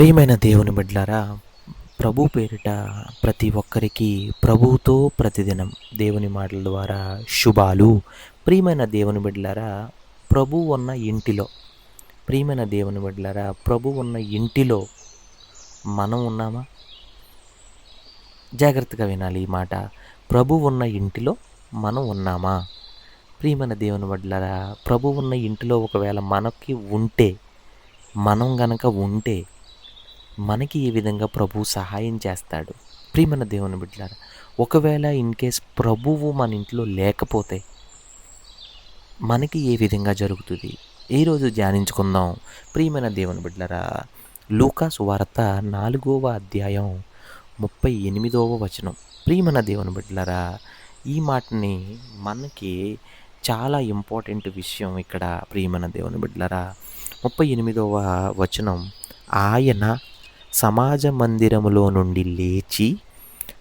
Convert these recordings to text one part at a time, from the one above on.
ప్రియమైన దేవుని బిడ్డలారా ప్రభు పేరిట ప్రతి ఒక్కరికి ప్రభుతో ప్రతిదినం దేవుని మాటల ద్వారా శుభాలు. ప్రియమైన దేవుని బిడ్డలారా ప్రభు ఉన్న ఇంటిలో ప్రియమైన దేవుని బిడ్డలారా ప్రభు ఉన్న ఇంటిలో మనం ఉన్నామా? జాగ్రత్తగా వినాలి ఈ మాట. ప్రభు ఉన్న ఇంటిలో మనం ఉన్నామా? ప్రియమైన దేవుని బిడ్డలారా ప్రభు ఉన్న ఇంటిలో ఒకవేళ మనకి ఉంటే మనం గనక ఉంటే మనకి ఏ విధంగా ప్రభు సహాయం చేస్తాడు? ప్రియమైన దేవుని బిడ్డలారా ఒకవేళ ఇన్ కేస్ ప్రభువు మన ఇంట్లో లేకపోతే మనకి ఏ విధంగా జరుగుతుంది? ఈరోజు ధ్యానించుకుందాం. ప్రియమైన దేవుని బిడ్డలరా లూకాస్ వార్త నాలుగవ అధ్యాయం ముప్పై ఎనిమిదవ వచనం. ప్రియమైన దేవుని బిడ్డలరా ఈ మాటని మనకి చాలా ఇంపార్టెంట్ విషయం ఇక్కడ ప్రియమైన దేవుని బిడ్డలరా. ముప్పై ఎనిమిదవ వచనం ఆయన సమాజ మందిరములో నుండి లేచి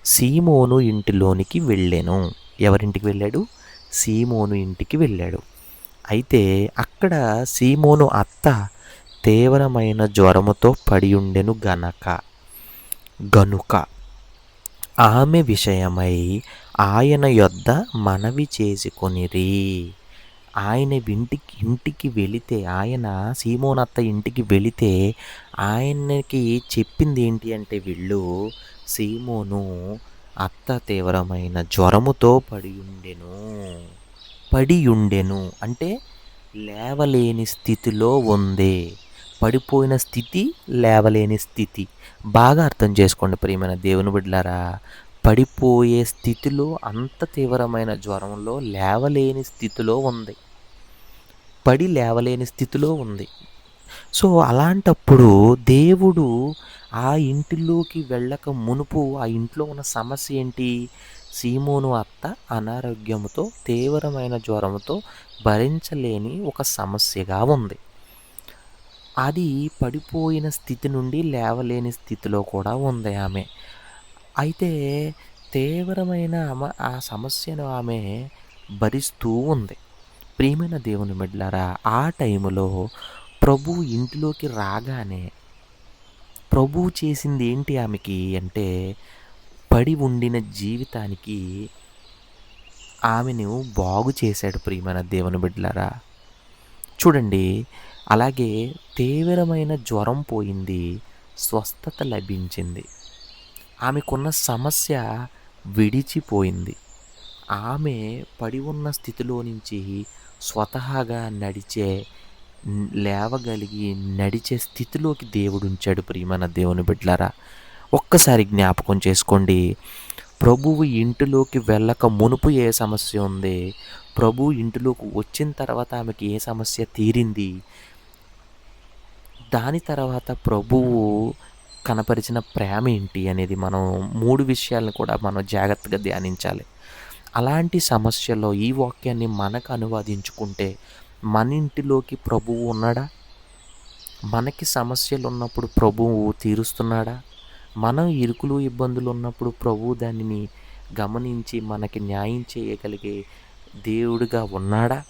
సీమోను ఇంటిలోనికి వెళ్ళాను. ఎవరింటికి వెళ్ళాడు? సీమోను ఇంటికి వెళ్ళాడు. అయితే అక్కడ సీమోను అత్త తీవ్రమైన జ్వరముతో పడి ఉండెను గనక. గనుక ఆమె విషయమై ఆయన యొద్ద మనవి చేసుకొనిరి. ఆయన ఇంటికి ఇంటికి వెళితే ఆయన సీమోనత్త ఇంటికి వెళితే ఆయనకి చెప్పింది ఏంటి అంటే వీళ్ళు సీమోను అత్త తీవ్రమైన జ్వరముతో పడి ఉండెను పడి ఉండెను. అంటే లేవలేని స్థితిలో ఉంది. పడిపోయిన స్థితి లేవలేని స్థితి. బాగా అర్థం చేసుకోండి ప్రియమైన దేవుని బిడ్డలారా. పడిపోయే స్థితిలో అంత తీవ్రమైన జ్వరంలో లేవలేని స్థితిలో ఉంది. పడి లేవలేని స్థితిలో ఉంది. సో అలాంటప్పుడు దేవుడు ఆ ఇంటిలోకి వెళ్ళక మునుపు ఆ ఇంట్లో ఉన్న సమస్య ఏంటి? సీమోను అత్త అనారోగ్యంతో తీవ్రమైన జ్వరంతో భరించలేని ఒక సమస్యగా ఉంది. అది పడిపోయిన స్థితి నుండి లేవలేని స్థితిలో కూడా ఉంది ఆమె. అయితే తీవ్రమైన ఆమె ఆ సమస్యను ఆమె భరిస్తూ ఉంది. ప్రియమైన దేవుని బిడ్డలారా ఆ టైంలో ప్రభు ఇంటిలోకి రాగానే ప్రభు చేసింది ఏంటి ఆమెకి అంటే పడి ఉండిన జీవితానికి ఆమెను బాగు చేశాడు ప్రియమైన దేవుని బిడ్డలారా. చూడండి అలాగే తీవ్రమైన జ్వరం పోయింది స్వస్థత లభించింది. ఆమెకున్న సమస్య విడిచిపోయింది. ఆమె పడి ఉన్న స్థితిలో నుంచి స్వతహాగా నడిచే లేవగలిగి నడిచే స్థితిలోకి దేవుడు ఉంచాడు ప్రియమైన దేవుని బిడ్డలారా ఒక్కసారి జ్ఞాపకం చేసుకోండి. ప్రభువు ఇంటిలోకి వెళ్ళక మునుపు ఏ సమస్య ఉంది? ప్రభు ఇంటిలోకి వచ్చిన తర్వాత ఆమెకి ఏ సమస్య తీరింది? దాని తర్వాత ప్రభువు కనపరిచిన ప్రేమ ఏంటి అనేది మనం మూడు విషయాలను కూడా మనం జాగ్రత్తగా ధ్యానించాలి. అలాంటి సమస్యలో ఈ వాక్యాన్ని మనకు అనువాదించుకుంటే మన ఇంటిలోకి ప్రభువు ఉన్నాడా? మనకి సమస్యలు ఉన్నప్పుడు ప్రభువు తీరుస్తున్నాడా? మనం ఇరుకులు ఇబ్బందులు ఉన్నప్పుడు ప్రభువు దానిని గమనించి మనకి న్యాయం చేయగలిగే దేవుడిగా ఉన్నాడా?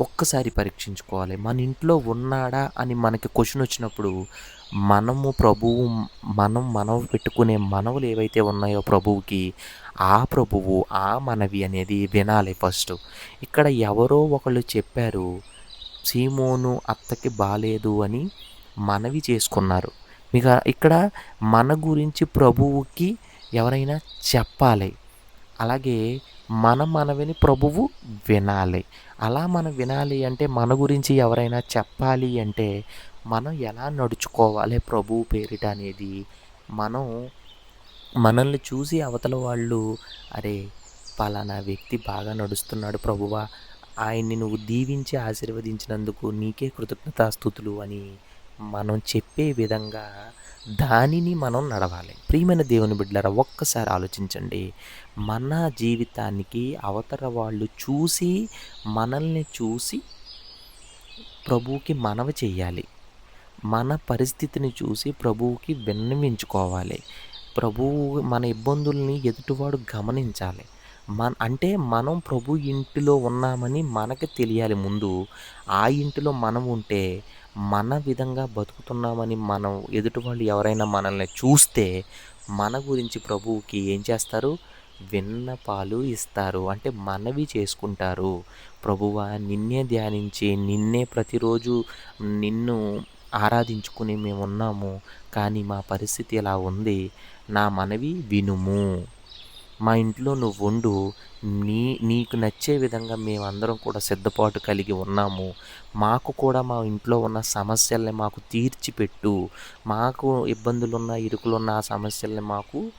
ఒక్కసారి పరీక్షించుకోవాలి. మన ఇంట్లో ఉన్నాడా అని మనకి క్వశ్చన్ వచ్చినప్పుడు మనము ప్రభువు మనం మనవ పెట్టుకునే మనవులు ఏవైతే ఉన్నాయో ప్రభువుకి ఆ ప్రభువు ఆ మనవి అనేది వినాలి ఫస్ట్. ఇక్కడ ఎవరో ఒకళ్ళు చెప్పారు సీమోను అత్తకి బాలేదు అని మనవి చేసుకున్నారు. మీకు ఇక్కడ మన గురించి ప్రభువుకి ఎవరైనా చెప్పాలి. అలాగే మన మనవిని ప్రభువు వినాలి. అలా మనం వినాలి అంటే మన గురించి ఎవరైనా చెప్పాలి అంటే మనం ఎలా నడుచుకోవాలి? ప్రభువు పేరిట అనేది మనం మనల్ని చూసి అవతల వాళ్ళు అరే పలానా వ్యక్తి బాగా నడుస్తున్నాడు ప్రభువా ఆయన్ని నువ్వు దీవించి ఆశీర్వదించినందుకు నీకే కృతజ్ఞతాస్థుతులు అని మనం చెప్పే విధంగా దానిని మనం నడవాలి. ప్రియమైన దేవుని బిడ్డలారా ఒక్కసారి ఆలోచించండి. మన జీవితానికి అవతల వాళ్ళు చూసి మనల్ని చూసి ప్రభువుకి మనవి చేయాలి. మన పరిస్థితిని చూసి ప్రభువుకి విన్నవించుకోవాలి. ప్రభువు మన ఇబ్బందుల్ని ఎదుటివాడు గమనించాలి. మన అంటే మనం ప్రభు ఇంటిలో ఉన్నామని మనకి తెలియాలి ముందు. ఆ ఇంటిలో మనం ఉంటే మన విధంగా బతుకుతున్నామని మనం ఎదుటి వాళ్ళు ఎవరైనా మనల్ని చూస్తే మన గురించి ప్రభువుకి ఏం చేస్తారు? విన్నపాలు ఇస్తారు. అంటే మనవి చేసుకుంటారు. ప్రభువా నిన్నే ధ్యానించి నిన్నే ప్రతిరోజు నిన్ను ఆరాధించుకుని మేము ఉన్నాము కానీ మా పరిస్థితి ఇలా ఉంది? నా మనవి వినుము. మా ఇంట్లో నువ్వు వండు నీ నీకు నచ్చే విధంగా మేమందరం కూడా సిద్ధపాటు కలిగి ఉన్నాము. మాకు కూడా మా ఇంట్లో ఉన్న సమస్యల్ని మాకు తీర్చిపెట్టు. మాకు ఇబ్బందులున్న ఇరుకులున్న ఆ సమస్యల్ని మాకు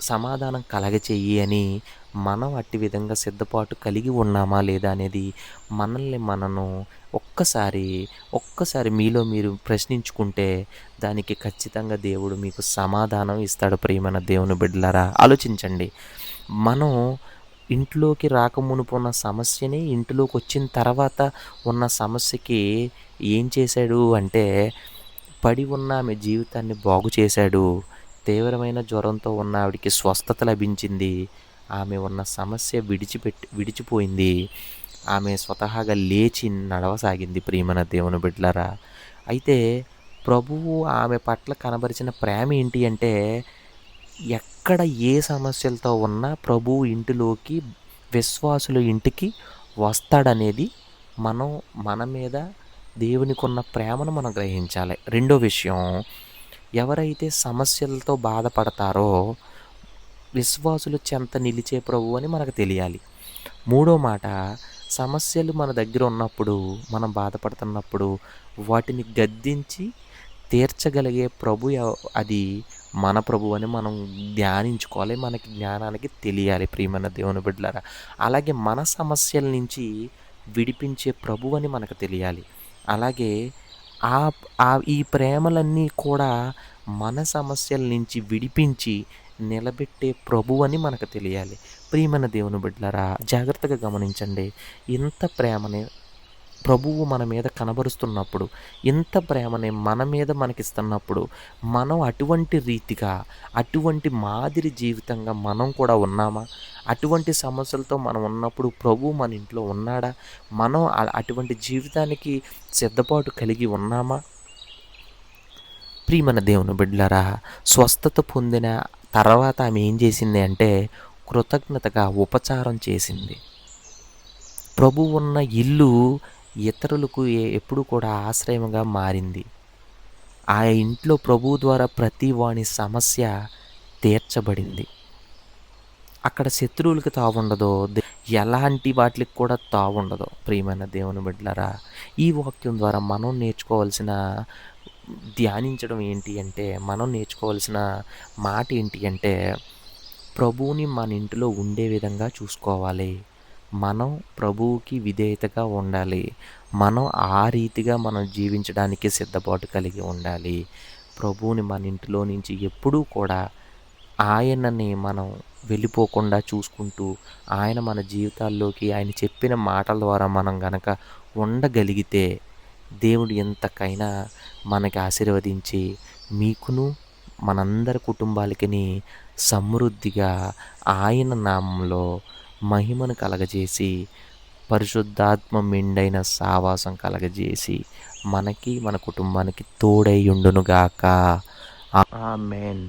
సమాధానం కలగచేయి అని మనం అట్టి విధంగా సిద్ధపాటు కలిగి ఉన్నామా లేదా అనేది మనల్ని మనను ఒక్కసారి ఒక్కసారి మీలో మీరు ప్రశ్నించుకుంటే దానికి ఖచ్చితంగా దేవుడు మీకు సమాధానం ఇస్తాడు ప్రియమైన దేవుని బిడ్డలారా. ఆలోచించండి. మనం ఇంట్లోకి రాకమునుపు ఉన్న సమస్యని ఇంట్లోకి వచ్చిన తర్వాత ఉన్న సమస్యకి ఏం చేశాడు అంటే పడి ఉన్న ఆమె జీవితాన్ని బాగు చేశాడు. తీవ్రమైన జ్వరంతో ఉన్న ఆవిడికి స్వస్థత లభించింది. ఆమె ఉన్న సమస్య విడిచిపెట్టి విడిచిపోయింది. ఆమె స్వతహాగా లేచి నడవసాగింది ప్రియమైన దేవుని బిడ్డలారా. అయితే ప్రభువు ఆమె పట్ల కనబరిచిన ప్రేమ ఏంటి అంటే ఎక్కడ ఏ సమస్యలతో ఉన్నా ప్రభువు ఇంటిలోకి విశ్వాసుల ఇంటికి వస్తాడనేది మనం మన మీద దేవునికి ఉన్న ప్రేమను మనం గ్రహించాలి. రెండో విషయం ఎవరైతే సమస్యలతో బాధపడతారో విశ్వాసులు చెంత నిలిచే ప్రభు అని మనకు తెలియాలి. మూడో మాట సమస్యలు మన దగ్గర ఉన్నప్పుడు మనం బాధపడుతున్నప్పుడు వాటిని గద్దించి తీర్చగలిగే ప్రభు అది మన ప్రభు అని మనం ధ్యానించుకోవాలి మనకి జ్ఞానానికి తెలియాలి ప్రియమైన దేవుని బిడ్డలారా. అలాగే మన సమస్యల నుంచి విడిపించే ప్రభు అని మనకు తెలియాలి. అలాగే ఆ ఆ ఈ ప్రేమలన్నీ కూడా మన సమస్యల నుంచి విడిపించి నిలబెట్టే ప్రభు అని మనకు తెలియాలి. ప్రియమైన దేవుని బిడ్డలారా జాగ్రత్తగా గమనించండి. ఇంత ప్రేమని ప్రభువు మన మీద కనబరుస్తున్నప్పుడు ఇంత ప్రేమని మన మీద మనకిస్తున్నప్పుడు మనం అటువంటి రీతిగా అటువంటి మాదిరి జీవితంగా మనం కూడా ఉన్నామా? అటువంటి సమస్యలతో మనం ఉన్నప్పుడు ప్రభు మన ఇంట్లో ఉన్నాడా? మనం అటువంటి జీవితానికి సిద్ధపాటు కలిగి ఉన్నామా? ప్రియమన దేవుని బిడ్డలారా స్వస్థత పొందిన తర్వాత ఆమె ఏం చేసింది అంటే కృతజ్ఞతగా ఉపచారం చేసింది. ప్రభు ఉన్న ఇల్లు ఇతరులకు ఎప్పుడు కూడా ఆశ్రయముగా మారింది. ఆ ఇంట్లో ప్రభు ద్వారా ప్రతి వాని సమస్య తీర్చబడింది. అక్కడ శత్రువులకి తావుండదో ఎలాంటి వాటికి కూడా తావుండదు ప్రియమైన దేవుని బిడ్డలారా ఈ వాక్యం ద్వారా మనం నేర్చుకోవాల్సిన ధ్యానించడం ఏంటి అంటే మనం నేర్చుకోవాల్సిన మాట ఏంటి అంటే ప్రభువుని మన ఇంటిలో ఉండే విధంగా చూసుకోవాలి. మనం ప్రభువుకి విధేయతగా ఉండాలి. మనం ఆ రీతిగా మనం జీవించడానికి సిద్ధపాటు కలిగి ఉండాలి. ప్రభువుని మన ఇంటిలో నుంచి ఎప్పుడూ కూడా ఆయనని మనం వెళ్ళిపోకుండా చూసుకుంటూ ఆయన మన జీవితాల్లోకి ఆయన చెప్పిన మాటల ద్వారా మనం గనక ఉండగలిగితే దేవుడు ఎంతకైనా మనకి ఆశీర్వదించి మీకును మనందరి కుటుంబాలకి సమృద్ధిగా ఆయన నామంలో మహిమను కలగజేసి పరిశుద్ధాత్మ మిండైన సావాసం కలగజేసి మనకి మన కుటుంబానికి తోడై ఉండునుగాక. ఆమెన్.